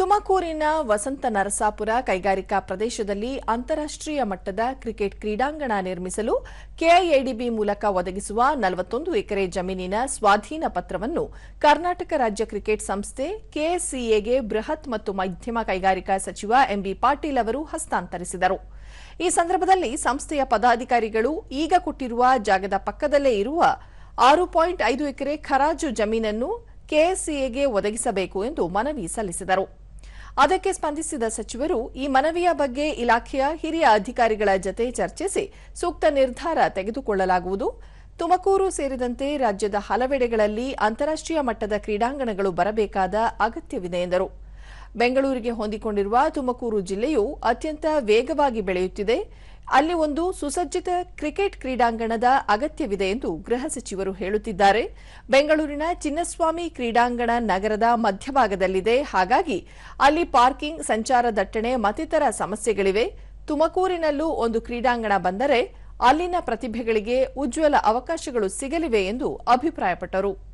ತುಮಕೂರಿನ ವಸಂತ ನರಸಾಪುರ ಕೈಗಾರಿಕಾ ಪ್ರದೇಶದಲ್ಲಿ ಅಂತಾರಾಷ್ಟ್ರೀಯ ಮಟ್ಟದ ಕ್ರಿಕೆಟ್ ಕ್ರೀಡಾಂಗಣ ನಿರ್ಮಿಸಲು ಕೆಐಎಡಿಬಿ ಮೂಲಕ ಒದಗಿಸುವ ನಲವತ್ತೊಂದು ಎಕರೆ ಜಮೀನಿನ ಸ್ವಾಧೀನ ಪತ್ರವನ್ನು ಕರ್ನಾಟಕ ರಾಜ್ಯ ಕ್ರಿಕೆಟ್ ಸಂಸ್ಥೆ ಕೆಎಸ್ಸಿಎಗೆ ಬೃಹತ್ ಮತ್ತು ಮಧ್ಯಮ ಕೈಗಾರಿಕಾ ಸಚಿವ ಎಂಬಿ ಪಾಟೀಲ್ ಅವರು ಹಸ್ತಾಂತರಿಸಿದರು. ಈ ಸಂದರ್ಭದಲ್ಲಿ ಸಂಸ್ಥೆಯ ಪದಾಧಿಕಾರಿಗಳು ಈಗ ಕೊಟ್ಟಿರುವ ಜಾಗದ ಪಕ್ಕದಲ್ಲೇ ಇರುವ ಆರು ಪಾಯಿಂಟ್ ಐದು ಎಕರೆ ಖರಾಜು ಜಮೀನನ್ನು ಕೆಎಸ್ಸಿಎಗೆ ಒದಗಿಸಬೇಕು ಎಂದು ಮನವಿ ಸಲ್ಲಿಸಿದರು. ಅದಕ್ಕೆ ಸ್ಪಂದಿಸಿದ ಸಚಿವರು, ಈ ಮನವಿಯ ಬಗ್ಗೆ ಇಲಾಖೆಯ ಹಿರಿಯ ಅಧಿಕಾರಿಗಳ ಜತೆ ಚರ್ಚಿಸಿ ಸೂಕ್ತ ನಿರ್ಧಾರ ತೆಗೆದುಕೊಳ್ಳಲಾಗುವುದು. ತುಮಕೂರು ಸೇರಿದಂತೆ ರಾಜ್ಯದ ಹಲವೆಡೆಗಳಲ್ಲಿ ಅಂತಾರಾಷ್ಟ್ರೀಯ ಮಟ್ಟದ ಕ್ರೀಡಾಂಗಣಗಳು ಬರಬೇಕಾದ ಅಗತ್ಯವಿದೆ ಎಂದರು. ಬೆಂಗಳೂರಿಗೆ ಹೊಂದಿಕೊಂಡಿರುವ ತುಮಕೂರು ಜಿಲ್ಲೆಯು ಅತ್ಯಂತ ವೇಗವಾಗಿ ಬೆಳೆಯುತ್ತಿದೆ. ಅಲ್ಲಿ ಒಂದು ಸುಸಜ್ಜಿತ ಕ್ರಿಕೆಟ್ ಕ್ರೀಡಾಂಗಣದ ಅಗತ್ಯವಿದೆ ಎಂದು ಗೃಹ ಸಚಿವರು ಹೇಳುತ್ತಿದ್ದಾರೆ. ಬೆಂಗಳೂರಿನ ಚಿನ್ನಸ್ವಾಮಿ ಕ್ರೀಡಾಂಗಣ ನಗರದ ಮಧ್ಯಭಾಗದಲ್ಲಿದೆ. ಹಾಗಾಗಿ ಅಲ್ಲಿ ಪಾರ್ಕಿಂಗ್, ಸಂಚಾರ ದಟ್ಟಣೆ ಮತ್ತಿತರ ಸಮಸ್ಯೆಗಳಿವೆ. ತುಮಕೂರಿನಲ್ಲೂ ಒಂದು ಕ್ರೀಡಾಂಗಣ ಬಂದರೆ ಅಲ್ಲಿನ ಪ್ರತಿಭೆಗಳಿಗೆ ಉಜ್ವಲ ಅವಕಾಶಗಳು ಸಿಗಲಿವೆ ಎಂದು ಅಭಿಪ್ರಾಯಪಟ್ಟರು.